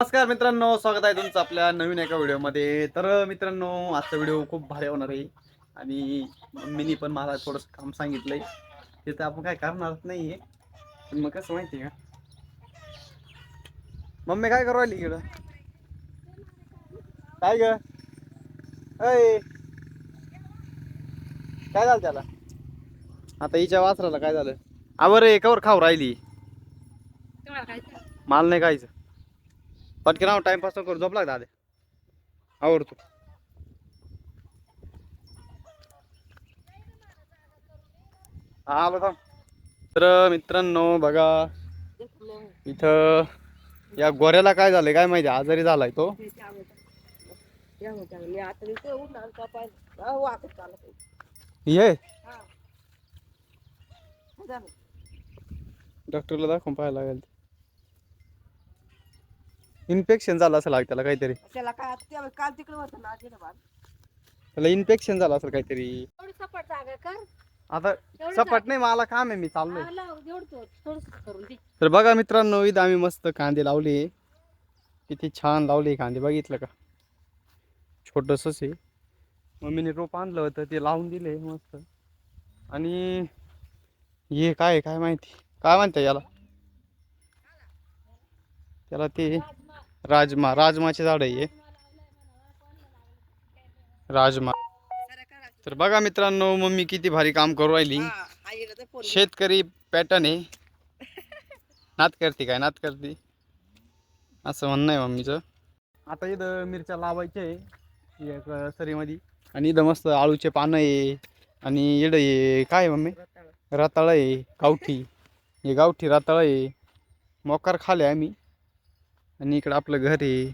नमस्कार मित्रांनो स्वागत आहे तुमचं आपल्या नवीन एका व्हिडिओमध्ये. तर मित्रांनो आजचा व्हिडिओ खूप भारी होणार आहे. आणि मम्मीनी पण मला थोडंसं काम सांगितलंय. ते तर आपण काय करणारच नाहीये. पण मग कसं माहिती का? मम्मी काय करू राहिली इकडं? काय ग? अय काय झालं त्याला? आता हिच्या वासराला काय झालं? आवर रे कवर खाऊ राहिली. माल नाही खायचं. पटकन आव टाइमपास करू. झोप लागता आधी. आवडतो हा बघा तर मित्रांनो बघा. इथं या गोऱ्याला काय झालंय काय माहिती? आजारी झालाय तो. ये. डॉक्टरला दाखवून पाहायला लागेल. इन्फेक्शन झालं असेल त्याला काहीतरी. त्याला काय ते काल तिकडे होतं ना आजीला बाळ. त्याला इन्फेक्शन झालं असेल काहीतरी. सपाट जागा कर. आता एवढी सपाट नाही मला काम आहे मी चाललोय. जागा लाव, एवढं तो- थोडंसं करून दे. तर बघा मित्रांनो इथं आम्ही मस्त कांदे लावले. किती छान लावले कांदे बघितलं का? छोटंसंच आहे. मम्मीने रोप आणलं होतं ते लावून दिले मस्त. आणि हे काय आहे काय माहिती? काय म्हणते याला? त्याला ते राजमा राजमाचे झाड आहे. राजमा. तर बघा मित्रांनो मम्मी किती भारी काम करू राहिली. शेतकरी पॅटर्न आहे. नात करते काय नात करते. असं म्हणणं आहे मम्मीचं. आता इथं मिरच्या लावायच्या आहे एक सरीमध्ये. आणि इथं मस्त आळूचे पानं आहे आणि इकडं आहे काय मम्मी? रताळं. रताळं आहे गावठी. हे गावठी रताळं आहे. मोकार खाले आम्ही. आणि इकडं आपलं घर आहे.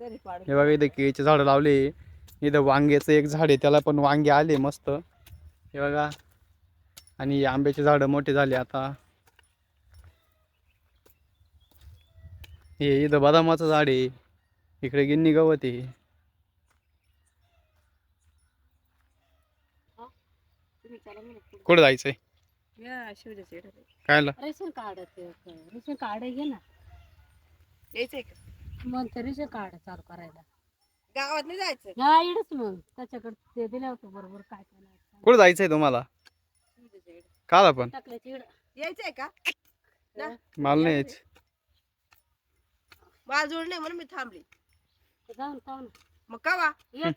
हे बघा इथं केळीचे झाडं लावले. इथं वांग्याचं एक झाड आहे त्याला पण वांगे आले मस्त. हे बघा. आणि आंब्याचे झाडं मोठे झाले आता. हे इथं बदामाचं झाड आहे. इकडे गिन्नी गवत आहे. कुठं जायचंय? या, शिवजाचं येडं रे. कायला? रेशन कार्ड ते- ते- रेशन कार्ड घे ना. यायचंय का? मग ते रेशन कार्ड चालू करायला. गावात नाही जायचं? हा इडच मग. त्याच्याकडे ते दिलं होतं बरोबर काय. कुठं जायचंय तुम्हाला? शिवजाचं येडं. काल आपण. टाकल्याची इड. यायचंय का? मला नाही यायचं. मला जोड नाही म्हणून मी थांबली. जाऊन पाहून मग कवा? ये.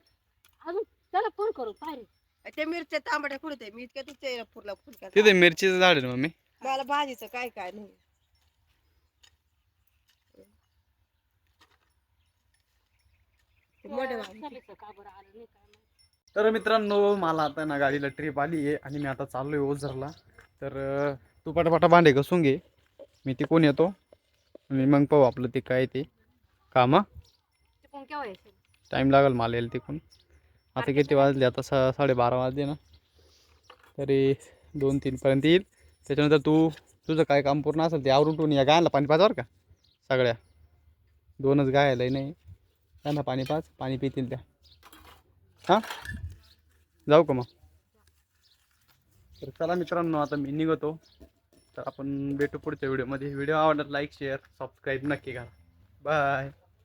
अजून त्याला फोन करू पाहिजे त्या मिरच्या तांबड्या कुठे ते मी इतक्या तिथे फुरला फुल तिथे मिरचीचं झाड आहे ना मम्मी? मला भाजीचं काय काय नाही. मोठे. तर मित्रांनो मला आता ना गाडीला ट्रिप आली आहे आणि मी आता चाललोय ओझरला. तर तू पटापटा भांडे घसून घे. मी तिकून येतो. आणि मग पाहू आपलं ते काय ते काम ते टाईम लागेल मला यायला तिकून. आता किती वाजले? आता सा साडेबारा वाजले ना. तरी दोन तीनपर्यंत येईल. त्याच्यानंतर तू तुझं काय काम पूर्ण असेल ते आवरून टून या. गायला पाणी पाच बरं का? सगळ्या. दोनच गायला नाही त्यांना पाणी पाच पाणी पितील त्या. हां? जाऊ का मग? तर चला मित्रांनो आता मी निघतो. तर आपण भेटू पुढच्या व्हिडिओमध्ये. व्हिडिओ आवडला लाईक शेअर सबस्क्राईब नक्की करा. बाय.